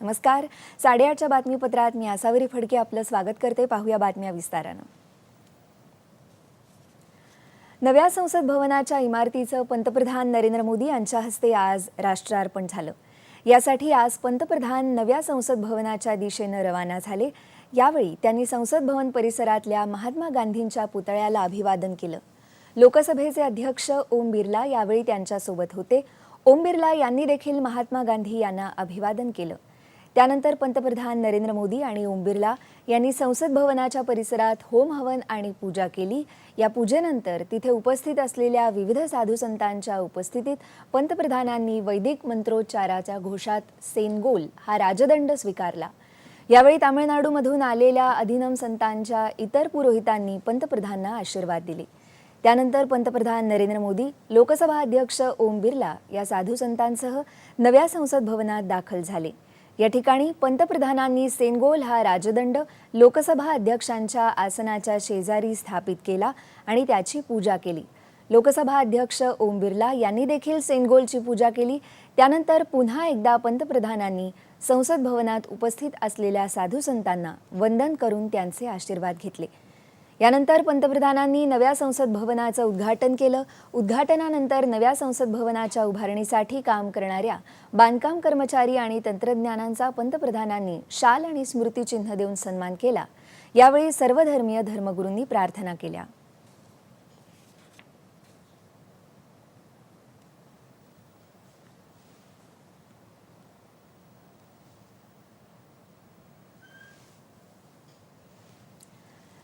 नमस्कार. साडेआठच्या बातमीपत्रात मी आसावरी फडके आपलं स्वागत करते. पाहूया बातम्या विस्तारानं. नव्या संसद भवनाच्या इमारतीचं पंतप्रधान नरेंद्र मोदी यांच्या हस्ते आज राष्ट्रार्पण झालं. यासाठी आज पंतप्रधान नव्या संसद भवनाच्या दिशेनं रवाना झाले. यावेळी त्यांनी संसद भवन परिसरातल्या महात्मा गांधींच्या पुतळ्याला अभिवादन केलं. लोकसभेचे अध्यक्ष ओम बिर्ला यावेळी त्यांच्यासोबत होते. ओम बिर्ला यांनी देखील महात्मा गांधी यांना अभिवादन केलं. त्यानंतर पंतप्रधान नरेंद्र मोदी आणि ओम बिर्ला यांनी संसद भवनाच्या परिसरात होम हवन आणि पूजा केली. या पूजेनंतर तिथे उपस्थित असलेल्या विविध साधू संतांच्या उपस्थितीत पंतप्रधानांनी वैदिक मंत्रोच्चाराच्या घोषात सेनगोल हा राजदंड स्वीकारला. यावेळी तामिळनाडूमधून आलेल्या अधिनम संतांच्या इतर पुरोहितांनी पंतप्रधानांना आशीर्वाद दिले. त्यानंतर पंतप्रधान नरेंद्र मोदी लोकसभा अध्यक्ष ओम बिर्ला या साधू संतांसह नव्या संसद भवनात दाखल झाले. या ठिकाणी पंतप्रधानांनी सेनगोल हा राजदंड लोकसभा अध्यक्षांच्या आसनाच्या शेजारी स्थापित केला आणि त्याची पूजा केली. लोकसभा अध्यक्ष ओम बिर्ला यांनी देखील सेनगोलची पूजा केली. त्यानंतर पुन्हा एकदा पंतप्रधानांनी संसद भवनात उपस्थित असलेल्या साधू संतांना वंदन करून त्यांचे आशीर्वाद घेतले. यानंतर पंतप्रधानांनी नव्या संसद भवनाचं उद्घाटन केलं. उद्घाटनानंतर नव्या संसद भवनाच्या उभारणीसाठी काम करणाऱ्या बांधकाम कर्मचारी आणि तंत्रज्ञानांचा पंतप्रधानांनी शाल आणि स्मृतिचिन्ह देऊन सन्मान केला. यावेळी सर्वधर्मीय धर्मगुरूंनी प्रार्थना केल्या.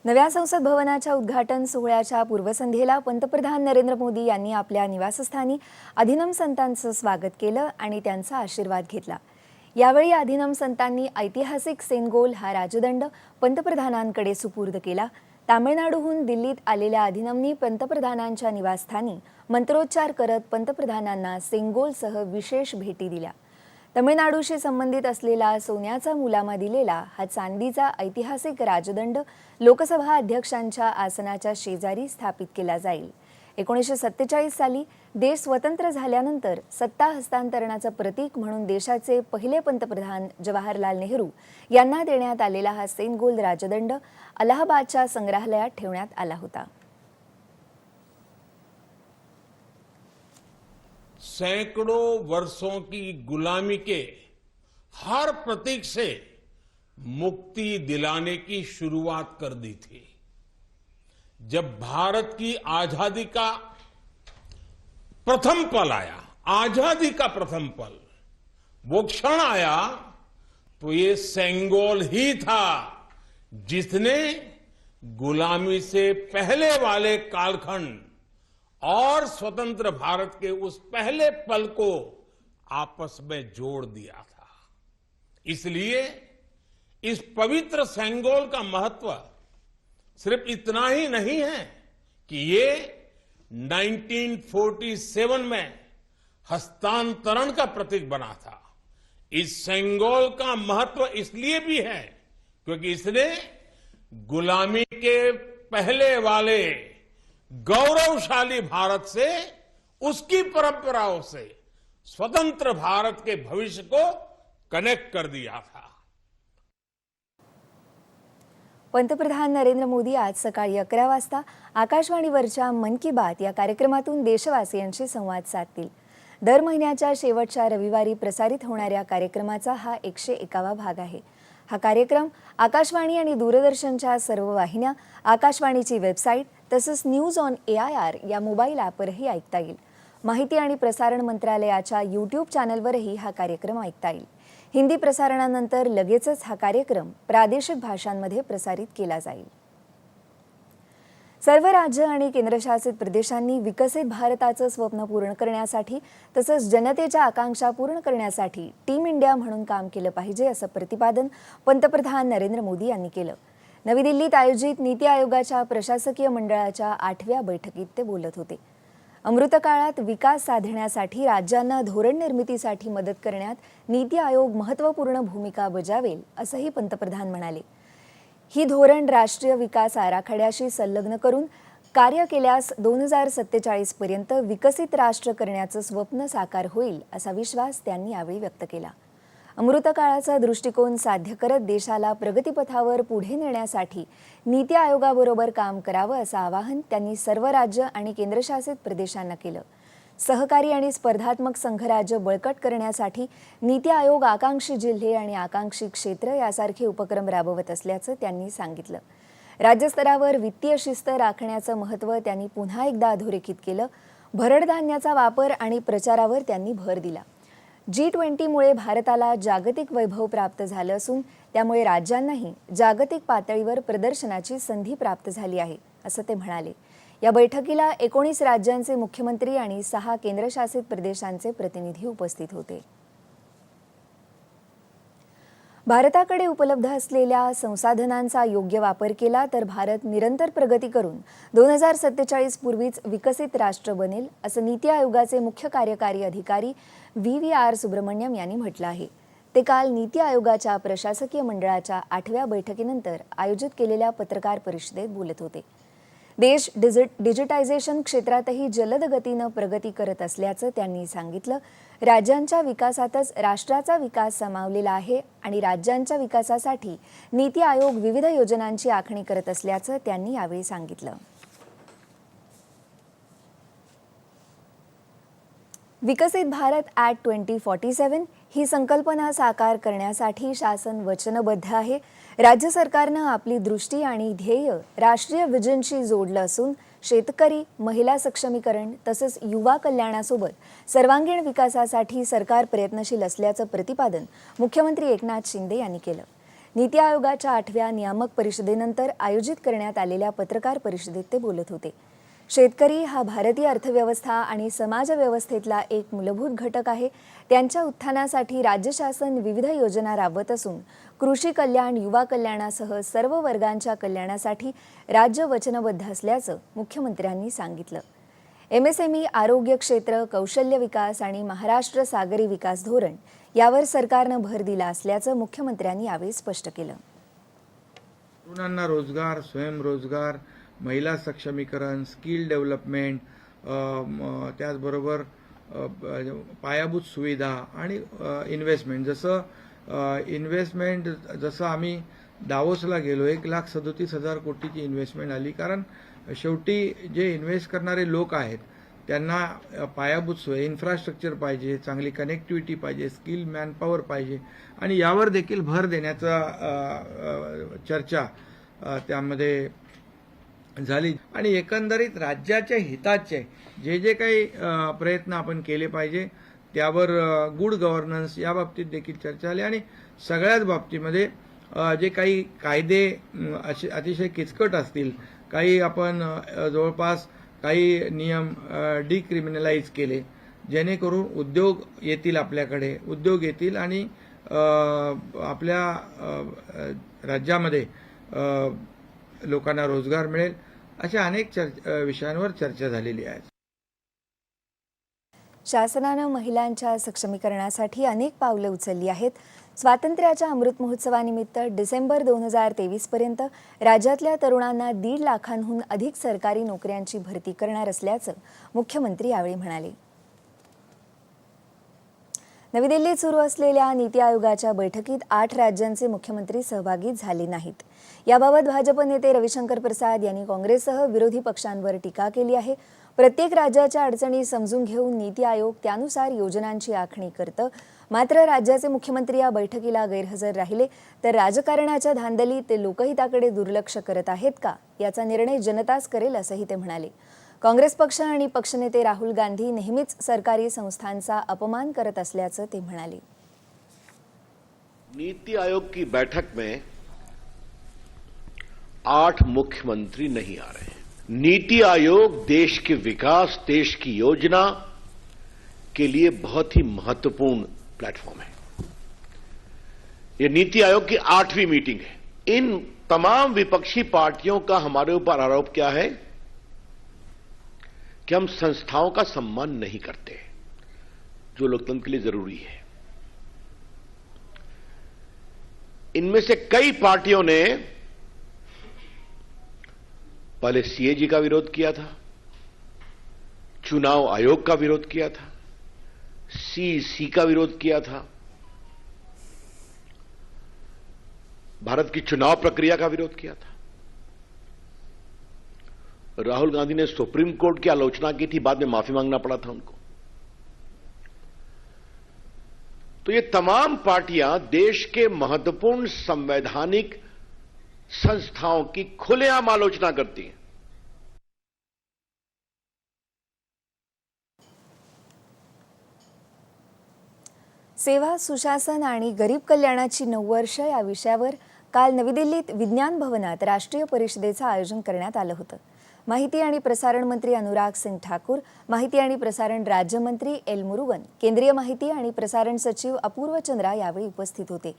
नव्या संसद भवनाच्या उद्घाटन सोहळ्याच्या पूर्वसंध्येला पंतप्रधान नरेंद्र मोदी यांनी आपल्या निवासस्थानी अधिनम संतांचं स्वागत केलं आणि त्यांचा आशीर्वाद घेतला. यावेळी अधिनम संतांनी ऐतिहासिक सेनगोल हा राजदंड पंतप्रधानांकडे सुपूर्द केला. तामिळनाडूहून दिल्लीत आलेल्या अधिनमनी पंतप्रधानांच्या निवासस्थानी मंत्रोच्चार करत पंतप्रधानांना सेंगोलसह विशेष भेटी दिल्या. तमिळनाडूशी संबंधित असलेला सोन्याचा मुलामा दिलेला हा चांदीचा ऐतिहासिक राजदंड लोकसभा अध्यक्षांच्या आसनाच्या शेजारी स्थापित केला जाईल. एकोणीसशे सत्तेचाळीस साली देश स्वतंत्र झाल्यानंतर सत्ता हस्तांतरणाचं प्रतीक म्हणून देशाचे पहिले पंतप्रधान जवाहरलाल नेहरू यांना देण्यात आलेला हा सेनगोल राजदंड अलाहाबादच्या संग्रहालयात ठेवण्यात आला होता. सैकड़ों वर्षों की गुलामी के हर प्रतीक से मुक्ति दिलाने की शुरुआत कर दी थी। जब भारत की आज़ादी का प्रथम पल आया, आज़ादी का प्रथम पल, वो क्षण आया तो ये सेंगोल ही था जिसने गुलामी से पहले वाले कालखंड और स्वतंत्र भारत के उस पहले पल को आपस में जोड़ दिया था। इसलिए इस पवित्र सेंगोल का महत्व सिर्फ़ इतना ही नहीं है कि ये 1947 में हस्तांतरण का प्रतीक बना था। इस सेंगोल का महत्व इसलिए भी है क्योंकि इसने गुलामी के पहले वाले गौरवशाली भारत से उसकी परंपराओं से स्वतंत्र भारत के भविष्य को कनेक्ट कर दिया था। पंतप्रधान नरेंद्र मोदी आज सकाळी अकरा वाजता आकाशवाणीवरच्या मन की बात या कार्यक्रमातून देशवासियांशी संवाद साधतील. दर महिन्याच्या शेवटच्या रविवारी प्रसारित होणाऱ्या कार्यक्रमाचा हा एकशे एकावा भाग आहे. हा कार्यक्रम आकाशवाणी आणि दूरदर्शनच्या सर्व वाहिन्या आकाशवाणीची वेबसाईट तसंच news on A I R या मोबाईल ॲपवरही ऐकता येईल. माहिती आणि प्रसारण मंत्रालयाच्या यूट्यूब चॅनलवरही हा कार्यक्रम ऐकता येईल. हिंदी प्रसारणानंतर लगेचच हा कार्यक्रम प्रादेशिक भाषांमध्ये प्रसारित केला जाईल. सर्व राज्य आणि केंद्रशासित प्रदेशांनी विकसित भारताचं स्वप्न पूर्ण करण्यासाठी तसंच जनतेच्या आकांक्षा पूर्ण करण्यासाठी टीम इंडिया म्हणून काम केलं पाहिजे असं प्रतिपादन पंतप्रधान नरेंद्र मोदी यांनी केलं. नवी दिल्लीत आयोजित नीती आयोगाच्या प्रशासकीय मंडळाच्या आठव्या बैठकीत ते बोलत होते. अमृतकाळात विकास साधण्यासाठी राज्यांना धोरण निर्मितीसाठी मदत करण्यात नीती आयोग महत्त्वपूर्ण भूमिका बजावेल असंही पंतप्रधान म्हणाले. ही धोरण राष्ट्रीय विकास आराखड्याशी संलग्न करून कार्य केल्यास दोन हजार सत्तेचाळीस पर्यंत विकसित राष्ट्र करण्याचं स्वप्न साकार होईल असा विश्वास त्यांनी यावेळी व्यक्त केला. अमृतकाळाचा दृष्टिकोन साध्य करत देशाला प्रगतीपथावर पुढे नेण्यासाठी नीती आयोगाबरोबर काम करावं असं आवाहन त्यांनी सर्व राज्य आणि केंद्रशासित प्रदेशांना केलं. सहकारी आणि स्पर्धात्मक संघराज्य बळकट करण्यासाठी नीती आयोग आकांक्षी जिल्हे आणि आकांक्षी क्षेत्र यासारखे उपक्रम राबवत असल्याचं त्यांनी सांगितलं. राज्यस्तरावर वित्तीय शिस्त राखण्याचं महत्त्व त्यांनी पुन्हा एकदा अधोरेखित केलं. भरडधान्याचा वापर आणि प्रचारावर त्यांनी भर दिला. जी ट्वेंटीमुळे भारताला जागतिक वैभव प्राप्त झालं असून त्यामुळे राज्यांनाही जागतिक पातळीवर प्रदर्शनाची संधी प्राप्त झाली आहे असं ते म्हणाले. या बैठकीला एकोणीस राज्यांचे मुख्यमंत्री आणि सहा केंद्रशासित प्रदेशांचे प्रतिनिधी उपस्थित होते. भारताकडे उपलब्ध असलेल्या संसाधनांचा योग्य वापर केला तर भारत निरंतर प्रगती करून दोन हजार सत्तेचाळीस पूर्वीच विकसित राष्ट्र बनेल असं नीती आयोगाचे मुख्य कार्यकारी अधिकारी व्ही व्ही आर सुब्रमण्यम यांनी म्हटलं आहे. ते काल नीती आयोगाच्या प्रशासकीय मंडळाच्या आठव्या बैठकीनंतर आयोजित केलेल्या पत्रकार परिषदेत बोलत होते. देश डिजिट डिजिटायझेशन क्षेत्रातही जलद गतीनं प्रगती करत असल्याचं त्यांनी सांगितलं राज्यांच्या विकासातच राष्ट्राचा विकास सामावलेला आहे आणि राज्यांच्या विकासासाठी नीती आयोग विविध योजनांची आखणी करत असल्याचं त्यांनी यावेळी सांगितलं. विकसित Bharat at twenty forty seven ही संकल्पना साकार करण्यासाठी शासन वचनबद्ध आहे. राज्य सरकारनं आपली दृष्टी आणि ध्येय राष्ट्रीय विजनशी जोडलं असून शेतकरी महिला सक्षमीकरण तसंच युवा कल्याणासोबत सर्वांगीण विकासासाठी सरकार प्रयत्नशील असल्याचं प्रतिपादन मुख्यमंत्री एकनाथ शिंदे यांनी केलं. नीती आयोगाच्या आठव्या नियामक परिषदेनंतर आयोजित करण्यात आलेल्या पत्रकार परिषदेत ते बोलत होते. शेतकरी हा भारतीय अर्थव्यवस्था आणि समाज व्यवस्थेतला एक मूलभूत घटक आहे. त्यांच्या उत्थानासाठी राज्य शासन विविध योजना राबवत असून कृषी कल्याण युवा कल्याणासह सर्व वर्गांच्या कल्याणासाठी राज्य वचनबद्ध असल्याचं मुख्यमंत्र्यांनी सांगितलं. एमएसएमई आरोग्य क्षेत्र कौशल्य विकास आणि महाराष्ट्र सागरी विकास धोरण यावर सरकारनं भर दिला असल्याचं मुख्यमंत्र्यांनी यावेळी स्पष्ट केलं. तरुणांना रोजगार स्वयंरोजगार महिला सक्षमीकरण स्किल डेव्हलपमेंट त्याचबरोबर पायाभूत सुविधा आणि इन्व्हेस्टमेंट जसं इन्व्हेस्टमेंट जसं आम्ही डावोसला गेलो एक लाख सदोतीस हजार कोटीची इन्व्हेस्टमेंट आली. कारण शेवटी जे इन्व्हेस्ट करणारे लोक आहेत त्यांना पायाभूत सोय इन्फ्रास्ट्रक्चर पाहिजे चांगली कनेक्टिव्हिटी पाहिजे स्किल मॅनपॉवर पाहिजे. आणि यावर देखील भर देण्याचा चर्चा त्यामध्ये झाली. आणि एकंदरीत राज्याच्या हिताचे जे जे काही प्रयत्न आपण केले पाहिजे त्यावर गुड गव्हर्नन्स या बाबतीत देखील चर्चा झाली. आणि सगळ्याच बाबतीमध्ये जे काही कायदे असे अतिशय किचकट असतील काही आपण जवळपास काही नियम डिक्रिमिनलाइज केले जेणेकरून उद्योग येतील आपल्याकडे उद्योग येतील आणि आपल्या राज्यामध्ये लोकांना रोजगार मिळेल अशा अनेक विषयांवर चर्चा झालेली आहे. शासनानं महिलांच्या सक्षमीकरणासाठी अनेक पावलं उचलली आहेत. स्वातंत्र्याच्या अमृत महोत्सवानिमित्त डिसेंबर दोन हजार तेवीसपर्यंत राज्यातल्या तरुणांना दीड लाखांहून अधिक सरकारी नोकऱ्यांची भरती करणार असल्याचं मुख्यमंत्री यावेळी म्हणाले. नवी दिल्लीत सुरू असलेल्या नीती आयोगाच्या बैठकीत आठ राज्यांचे मुख्यमंत्री सहभागी झाले नाहीत. याबाबत भाजप नेते रविशंकर प्रसाद यांनी काँग्रेससह विरोधी पक्षांवर टीका केली आहे. प्रत्येक राज्याच्या अडचणी समजून घेऊन नीती आयोग त्यानुसार योजनांची आखणी करतं. मात्र राज्याचे मुख्यमंत्री या बैठकीला गैरहजर राहिले. तर राजकारणाच्या धांदलीत ते लोकहिताकडे दुर्लक्ष करत आहेत का? याचा निर्णय जनताच करेल असंही ते म्हणाले. काँग्रेस पक्ष आणि पक्षनेते राहुल गांधी नेहमीच सरकारी संस्थांचा अपमान करत असल्याचं ते म्हणाले. नीति आयोग की बैठक में आठ मुख्यमंत्री नहीं आ रहे हैं। नीति आयोग देश के विकास, देश की योजना के लिए बहुत ही महत्वपूर्ण प्लेटफॉर्म है। यह नीति आयोग की आठवीं मीटिंग है। इन तमाम विपक्षी पार्टियों का हमारे ऊपर आरोप क्या है? कि हम संस्थाओं का सम्मान नहीं करते, जो लोकतंत्र के लिए ज़रूरी है। इनमें से कई पार्टियों ने पहले सीएजी का विरोध किया था, चुनाव आयोग का विरोध किया था सीसी का विरोध किया था, भारत की चुनाव प्रक्रिया का विरोध किया था। राहुल गांधी ने सुप्रीम कोर्ट की आलोचना की थी, बाद में माफ़ी मांगना पड़ा था उनको। तो ये तमाम पार्टियाँ देश के महत्वपूर्ण संवैधानिक संस्थाओं की खुलेआम आलोचना करती है। सेवा सुशासन आणि गरीब कल्याणाची नऊ वर्ष या विषयावर काल नवी दिल्लीत विज्ञान भवनात राष्ट्रीय परिषदेचं आयोजन करण्यात आलं होतं. माहिती आणि प्रसारण मंत्री अनुराग सिंग ठाकूर माहिती आणि प्रसारण राज्यमंत्री एल मुरुगन केंद्रीय माहिती आणि प्रसारण सचिव अपूर्व चंद्रा यावेळी उपस्थित होते.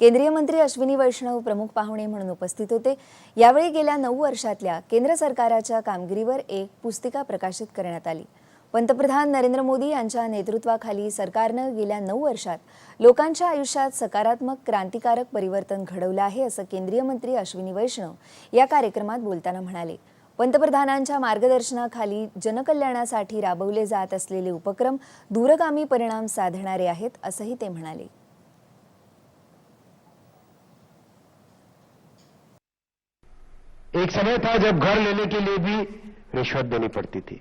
केंद्रीय मंत्री अश्विनी वैष्णव प्रमुख पाहुणे म्हणून उपस्थित होते. यावेळी गेल्या नऊ वर्षातल्या केंद्र सरकारच्या कामगिरीवर एक पुस्तिका प्रकाशित करण्यात आली. पंतप्रधान नरेंद्र मोदी यांच्या नेतृत्वाखाली सरकारनं गेल्या नऊ वर्षात लोकांच्या आयुष्यात सकारात्मक क्रांतिकारक परिवर्तन घडवलं आहे असं केंद्रीय मंत्री अश्विनी वैष्णव या कार्यक्रमात बोलताना म्हणाले. पंतप्रधानांच्या मार्गदर्शनाखाली जनकल्याणासाठी राबवले जात असलेले उपक्रम दूरगामी परिणाम साधणारे आहेत असंही ते म्हणाले. एक समय था जब घर लेने के लिए भी रिश्वत देनी पड़ती थी।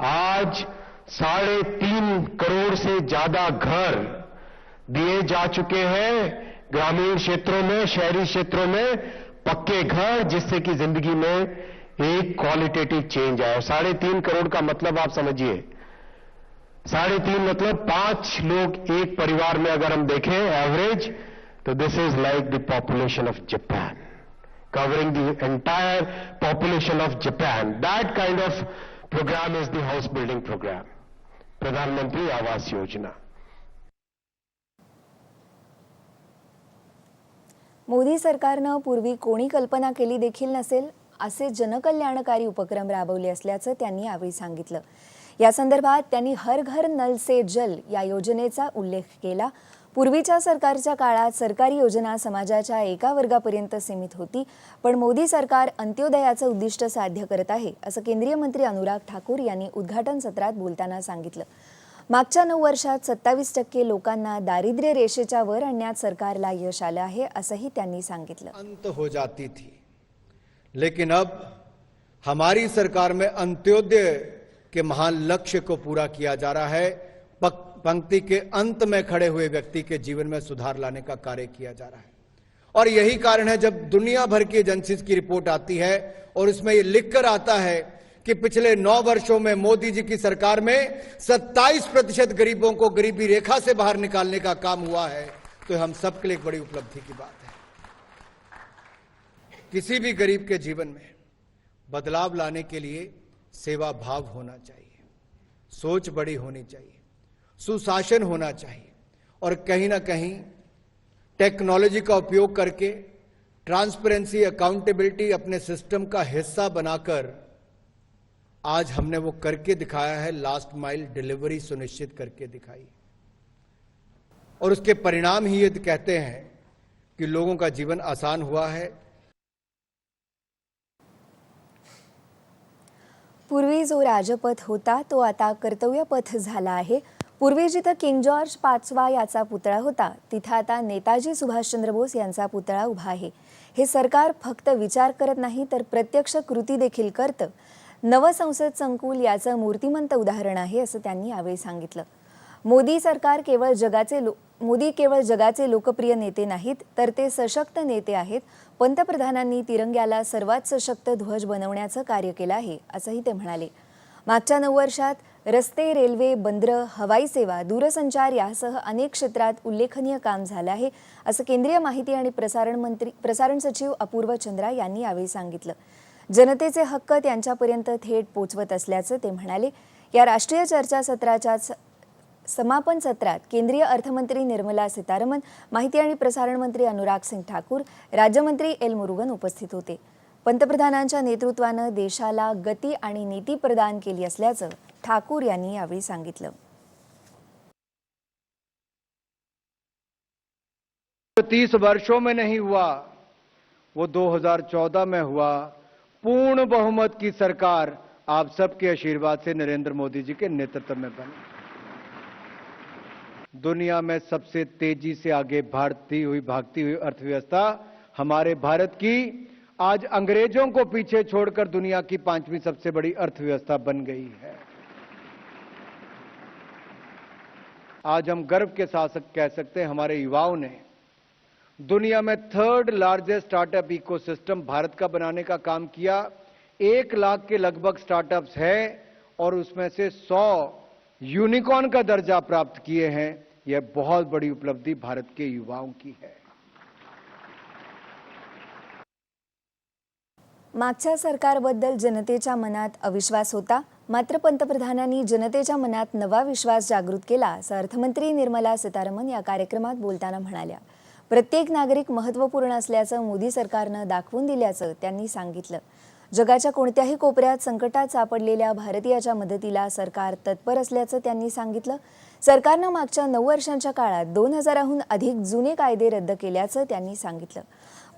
आज साढ़े तीन करोड़ से ज़्यादा घर दिए जा चुके हैं ग्रामीण क्षेत्रों में, शहरी क्षेत्रों में, पक्के घर, जिससे कि ज़िंदगी में एक क्वालिटेटिव चेंज आया साढ़े तीन करोड़ का मतलब आप समझिए। साढ़े तीन मतलब पाँच लोग एक परिवार में अगर हम देखें एवरेज तो this is like the population of Japan covering the entire population of Japan. That kind of program is the house building program. Pradhan Mantri Awas Yojana. Modi सरकारनं पूर्वी कोणी कल्पना केली देखील नसेल असे जनकल्याणकारी उपक्रम राबवले असल्याचं त्यांनी यावेळी सांगितलं या संदर्भात त्यांनी हर घर नल से जल या योजनेचा उल्लेख केला पूर्वीच्या सरकारच्या काळात सरकारी योजना समाजाच्या एका वर्गापर्यंत सीमित होती पण मोदी सरकार अंत्योदयाचं उद्दिष्ट साध्य करत आहे असं केंद्रीय मंत्री अनुराग ठाकूर यांनी उद्घाटन सत्रात बोलताना सांगितलं. मागच्या नऊ वर्षात सत्तावीस टक्के लोकांना दारिद्र्य रेषेच्या वर आणण्यात सरकारला यश आलं आहे असंही त्यांनी सांगितलं. अंत हो जाती थी. लेकिन अब हमारी सरकार में अंत्योदय के महान लक्ष्य को पूरा किया जा रहा है पक- पंक्ति के अंत में खड़े हुए व्यक्ति के जीवन में सुधार लाने का कार्य किया जा रहा है। और यही कारण है जब दुनिया भर की एजेंसीज की रिपोर्ट आती है और उसमें ये लिखकर आता है कि पिछले नौ वर्षों में मोदी जी की सरकार में 27 प्रतिशत गरीबों को गरीबी रेखा से बाहर निकालने का काम हुआ है तो हम सबके लिए एक बड़ी उपलब्धि की बात है। किसी भी गरीब के जीवन में बदलाव लाने के लिए सेवा भाव होना चाहिए, सोच बड़ी होनी चाहिए। सुशासन होना चाहिए। और कहीं ना कहीं टेक्नोलॉजी का उपयोग करके ट्रांसपेरेंसी, अकाउंटेबिलिटी अपने सिस्टम का हिस्सा बनाकर आज हमने वो करके दिखाया है, लास्ट माइल डिलीवरी सुनिश्चित करके दिखाई। और उसके परिणाम ही ये कहते हैं कि लोगों का जीवन आसान हुआ है। पूर्वी जो राजपथ होता तो आता कर्तव्यपथ झाला आहे पूर्वी जिथं किंग जॉर्ज पाचवा याचा पुतळा होता तिथं आता नेताजी सुभाषचंद्र बोस यांचा पुतळा उभा आहे. हे सरकार फक्त विचार करत नाही तर प्रत्यक्ष कृती देखील करतं. नवं संसद संकुल याचं मूर्तिमंत उदाहरण आहे असं त्यांनी यावेळी सांगितलं. मोदी सरकार केवळ जगाचे लो मोदी केवळ जगाचे लोकप्रिय नेते नाहीत तर ते सशक्त नेते आहेत. पंतप्रधानांनी तिरंग्याला सर्वात सशक्त ध्वज बनवण्याचं कार्य केलं आहे असंही ते म्हणाले. मागच्या नऊ वर्षात रस्ते रेल्वे बंदरं हवाई सेवा दूरसंचार यासह अनेक क्षेत्रात उल्लेखनीय काम झालं आहे असं केंद्रीय माहिती आणि प्रसारण मंत्री प्रसारण सचिव अपूर्व चंद्रा यांनी यावेळी सांगितलं. जनतेचे हक्क त्यांच्यापर्यंत थेट पोचवत असल्याचं ते म्हणाले. या राष्ट्रीय चर्चासत्राच्या स- समापन सत्रात केंद्रीय अर्थमंत्री निर्मला सीतारमन माहिती आणि प्रसारण मंत्री अनुराग सिंग ठाकूर राज्यमंत्री एल मुरुगन उपस्थित होते. पंतप्रधानांच्या नेतृत्वानं देशाला गती आणि नीती प्रदान केली असल्याचं ठाकूर यांनी यावेळी सांगितलं. तीस वर्षों में नहीं हुआ, वो 2014 में हुआ। पूर्ण बहुमत की सरकार आप सबके आशीर्वाद से नरेंद्र मोदी जी के नेतृत्व में बनी। दुनिया में सबसे तेज़ी से आगे बढ़ती हुई, भागती हुई अर्थव्यवस्था हमारे भारत की आज अंग्रेज़ों को पीछे छोड़कर दुनिया की पांचवी सबसे बड़ी अर्थव्यवस्था बन गई है। आज हम गर्व के साथ कह सकते हैं, हमारे युवाओं ने दुनिया में third largest startup ecosystem Bharat का बनाने का काम किया। एक लाख के लगभग स्टार्टअप्स है और उसमें से सौ यूनिकॉर्न का दर्जा प्राप्त किए हैं। यह बहुत बड़ी उपलब्धि भारत के युवाओं की है। मागच्या सरकारबद्दल जनतेच्या मनात अविश्वास होता. मात्र पंतप्रधानांनी जनतेच्या मनात नवा विश्वास जागृत केला असं अर्थमंत्री निर्मला सीतारामन या कार्यक्रमात बोलताना म्हणाल्या. प्रत्येक नागरिक महत्त्वपूर्ण असल्याचं मोदी सरकारनं दाखवून दिल्याचं त्यांनी सांगितलं. जगाच्या कोणत्याही कोपऱ्यात संकटात सापडलेल्या भारतीयाच्या मदतीला सरकार तत्पर असल्याचं त्यांनी सांगितलं. सरकारनं मागच्या नऊ वर्षांच्या काळात दोन हजाराहून अधिक जुने कायदे रद्द केल्याचं त्यांनी सांगितलं.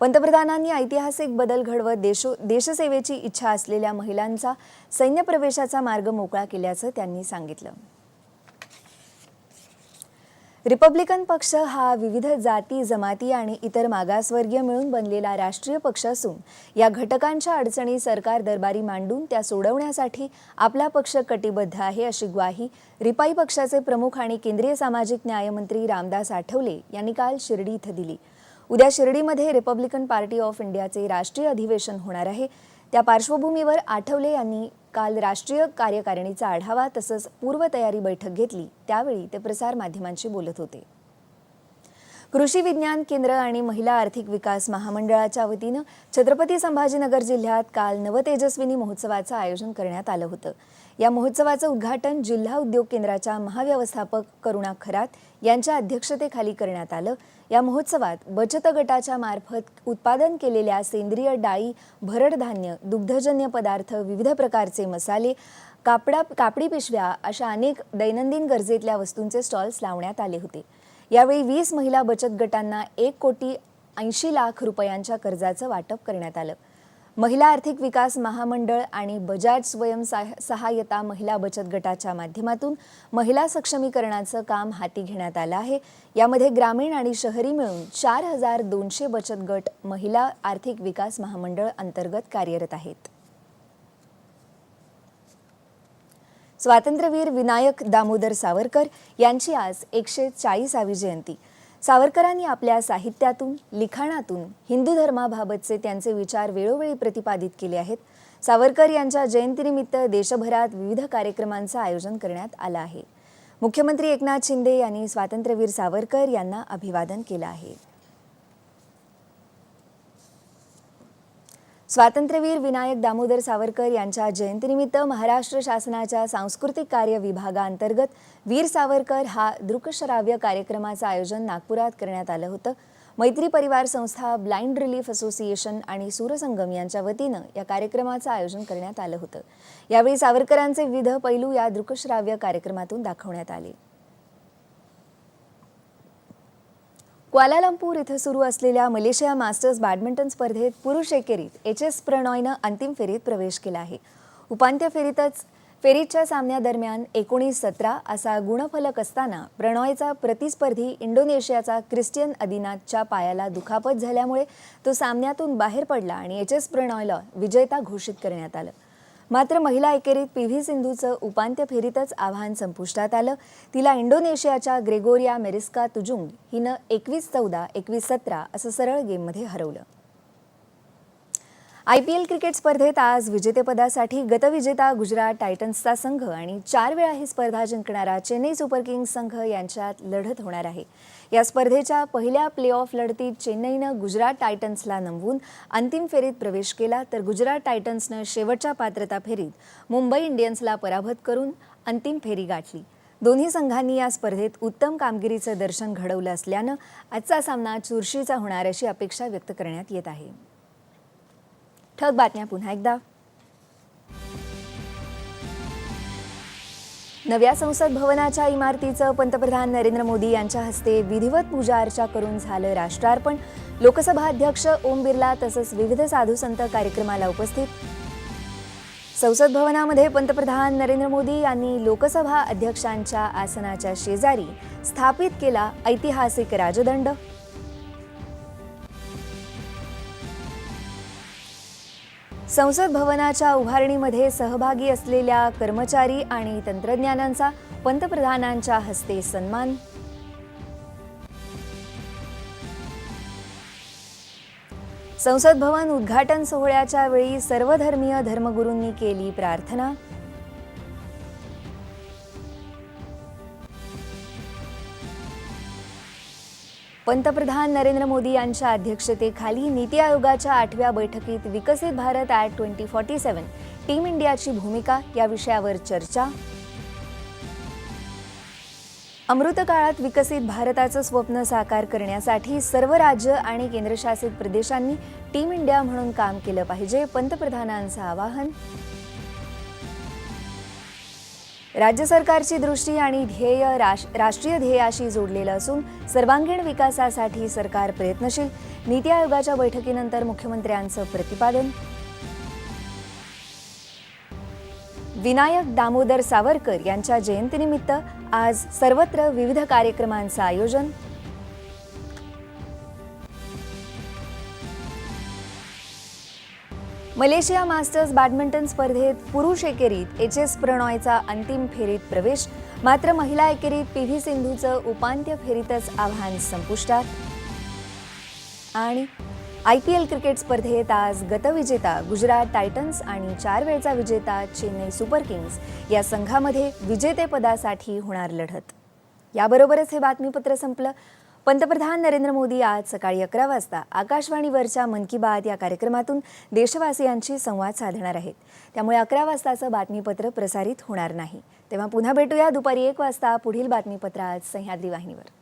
पंतप्रधानांनी ऐतिहासिक बदल घडवत देशो देशसेवेची इच्छा असलेल्या महिलांचा सैन्य प्रवेशाचा मार्ग मोकळा केल्याचं त्यांनी सांगितलं. रिपब्लिकन पक्ष हा विविध जाती जमाती आणि इतर मागासवर्गीय मिळून बनलेला राष्ट्रीय पक्ष असून या घटकांच्या अडचणी सरकार दरबारी मांडून त्या सोडवण्यासाठी आपला पक्ष कटिबद्ध आहे अशी ग्वाही रिपाई पक्षाचे प्रमुख आणि केंद्रीय सामाजिक न्यायमंत्री रामदास आठवले यांनी काल शिर्डी इथं दिली. उद्या शिर्डीमध्ये रिपब्लिकन पार्टी ऑफ इंडियाचे राष्ट्रीय अधिवेशन होणार आहे. त्या पार्श्वभूमीवर आठवले यांनी काल राष्ट्रीय कार्यकारिणीचा आढावा तसंच पूर्वतयारी बैठक घेतली. त्यावेळी ते प्रसार माध्यमांशी बोलत होते. कृषी विज्ञान केंद्र आणि महिला आर्थिक विकास महामंडळाच्या वतीनं छत्रपती संभाजीनगर जिल्ह्यात काल नवतेजस्विनी महोत्सवाचं आयोजन करण्यात आलं होतं. या महोत्सवाचं उद्घाटन जिल्हा उद्योग केंद्राच्या महाव्यवस्थापक करुणा खरात यांच्या अध्यक्षतेखाली करण्यात आलं. या महोत्सवात बचत गटाच्या मार्फत उत्पादन केलेल्या सेंद्रिय डाळी भरड धान्य दुग्धजन्य पदार्थ विविध प्रकारचे मसाले कापडा कापडी पिशव्या अशा अनेक दैनंदिन गरजेतल्या वस्तूंचे स्टॉल्स लावण्यात आले होते. यावेळी वीस महिला बचत गटांना एक कोटी ऐंशी लाख रुपयांच्या कर्जाचं वाटप करण्यात आलं. महिला आर्थिक विकास महामंडळ आणि बजाज स्वयं सहाय्यता महिला बचत गटाच्या माध्यमातून महिला सक्षमीकरणाचं काम हाती घेण्यात आलं आहे. यामध्ये ग्रामीण आणि शहरी मिळून चार हजार दोनशे बचत गट महिला आर्थिक विकास महामंडळ अंतर्गत कार्यरत आहेत. स्वातंत्र्यवीर विनायक दामोदर सावरकर यांची आज एकशे चाळीसावी जयंती. सावरकरांनी आपल्या साहित्यातून लिखाणातून हिंदू धर्माबाबतचे त्यांचे विचार वेळोवेळी प्रतिपादित केले आहेत. सावरकर यांच्या जयंतीनिमित्त देशभरात विविध कार्यक्रमांचं आयोजन करण्यात आलं आहे. मुख्यमंत्री एकनाथ शिंदे यांनी स्वातंत्र्यवीर सावरकर यांना अभिवादन केलं आहे. स्वातंत्र्यवीर विनायक दामोदर सावरकर यांच्या जयंतीनिमित्त महाराष्ट्र शासनाच्या सांस्कृतिक कार्य विभागाअंतर्गत वीर सावरकर हा दृकश्राव्य कार्यक्रमाचं आयोजन नागपुरात करण्यात आलं होतं. मैत्री परिवार संस्था ब्लाइंड रिलीफ असोसिएशन आणि सूरसंगम यांच्या वतीनं या कार्यक्रमाचं आयोजन करण्यात आलं होतं. यावेळी सावरकरांचे विविध पैलू या दृकश्राव्य कार्यक्रमातून दाखवण्यात आले. क्वालालंपूर इथं सुरू असलेल्या मलेशिया मास्टर्स बॅडमिंटन स्पर्धेत पुरुष एकेरीत एच एस प्रणॉयनं अंतिम फेरीत प्रवेश केला आहे. उपांत्य फेरीतच फेरीच्या सामन्यादरम्यान एकोणीस सतरा असा गुणफलक असताना प्रणॉयचा प्रतिस्पर्धी इंडोनेशियाचा क्रिस्टियन अदिनाथच्या पायाला दुखापत झाल्यामुळे तो सामन्यातून बाहेर पडला आणि एच एस प्रणॉयला विजेता घोषित करण्यात आलं. मात्र महिला एकेरीत पी व्ही सिंधूचं उपांत्य फेरीतच आव्हान संपुष्टात आलं. तिला इंडोनेशियाच्या ग्रेगोरिया मेरिस्का तुजुंग हिनं एकवीस चौदा एकवीस सतरा असं सरळ गेममध्ये हरवलं. आय पी एल क्रिकेट स्पर्धेत आज विजेतेपदासाठी गतविजेता गुजरात टायटन्सचा संघ आणि चार वेळा ही स्पर्धा जिंकणारा चेन्नई सुपर किंग्स संघ यांच्यात लढत होणार आहे. या स्पर्धेच्या पहिल्या प्ले ऑफ लढतीत चेन्नईनं गुजरात टायटन्सला नमवून अंतिम फेरीत प्रवेश केला. तर गुजरात टायटन्सनं शेवटच्या पात्रता फेरीत मुंबई इंडियन्सला पराभूत करून अंतिम फेरी गाठली. दोन्ही संघांनी या स्पर्धेत उत्तम कामगिरीचं दर्शन घडवलं असल्यानं आजचा सामना चुरशीचा होणार अशी अपेक्षा व्यक्त करण्यात येत आहे. ठग बातम्या पुन्हा एकदा. नव्या संसद भवनाच्या इमारतीचं पंतप्रधान नरेंद्र मोदी यांच्या हस्ते विधिवत पूजा अर्चा करून झालं राष्ट्रार्पण. लोकसभा अध्यक्ष ओम बिर्ला तसंच विविध साधू संत कार्यक्रमाला उपस्थित. संसद भवनामध्ये पंतप्रधान नरेंद्र मोदी यांनी लोकसभा अध्यक्षांच्या आसनाच्या शेजारी स्थापित केला ऐतिहासिक राजदंड. संसद भवनाच्या उभारणीमध्ये सहभागी असलेल्या कर्मचारी आणि तंत्रज्ञानांचा पंतप्रधानांच्या हस्ते सन्मान. संसद भवन उद्घाटन सोहळ्याच्या वेळी सर्वधर्मीय धर्मगुरूंनी केली प्रार्थना. पंतप्रधान नरेंद्र मोदी यांच्या अध्यक्षतेखाली नीती आयोगाच्या आठव्या बैठकीत विकसित Bharat at twenty forty seven team इंडियाची भूमिका या विषयावर चर्चा. अमृतकाळात विकसित भारताचं स्वप्न साकार करण्यासाठी सर्व राज्य आणि केंद्रशासित प्रदेशांनी टीम इंडिया म्हणून काम केलं पाहिजे पंतप्रधानांचं आवाहन. राज्य सरकारची दृष्टी आणि ध्येय राश राष्ट्रीय ध्येयाशी जोडलेलं असून सर्वांगीण विकासासाठी सरकार प्रयत्नशील. नीती आयोगाच्या बैठकीनंतर मुख्यमंत्र्यांचं प्रतिपादन. विनायक दामोदर सावरकर यांच्या जयंतीनिमित्त आज सर्वत्र विविध कार्यक्रमांचं आयोजन. मलेशिया मास्टर्स बॅडमिंटन स्पर्धेत पुरुष एकेरीत एच एस प्रणॉयचा अंतिम फेरीत प्रवेश. मात्र महिला एकेरीत पी व्ही सिंधूचं उपांत्य फेरीतच आव्हान संपुष्टात. आणि आय पी एल क्रिकेट स्पर्धेत आज गतविजेता गुजरात टायटन्स आणि चार वेळचा विजेता चेन्नई सुपर किंग्स या संघामध्ये विजेतेपदासाठी होणार लढत. याबरोबरच हे बातमीपत्र संपलं. पंतप्रधान नरेंद्र मोदी आज सकाळी अकरा वाजता आकाशवाणीवरच्या मन की बात या कार्यक्रमातून देशवासियांशी संवाद साधणार आहेत. त्यामुळे अकरा वाजताचं बातमीपत्र प्रसारित होणार नाही. तेव्हा पुन्हा भेटूया दुपारी एक वाजता पुढील बातमीपत्र आज सह्याद्री वाहिनीवर.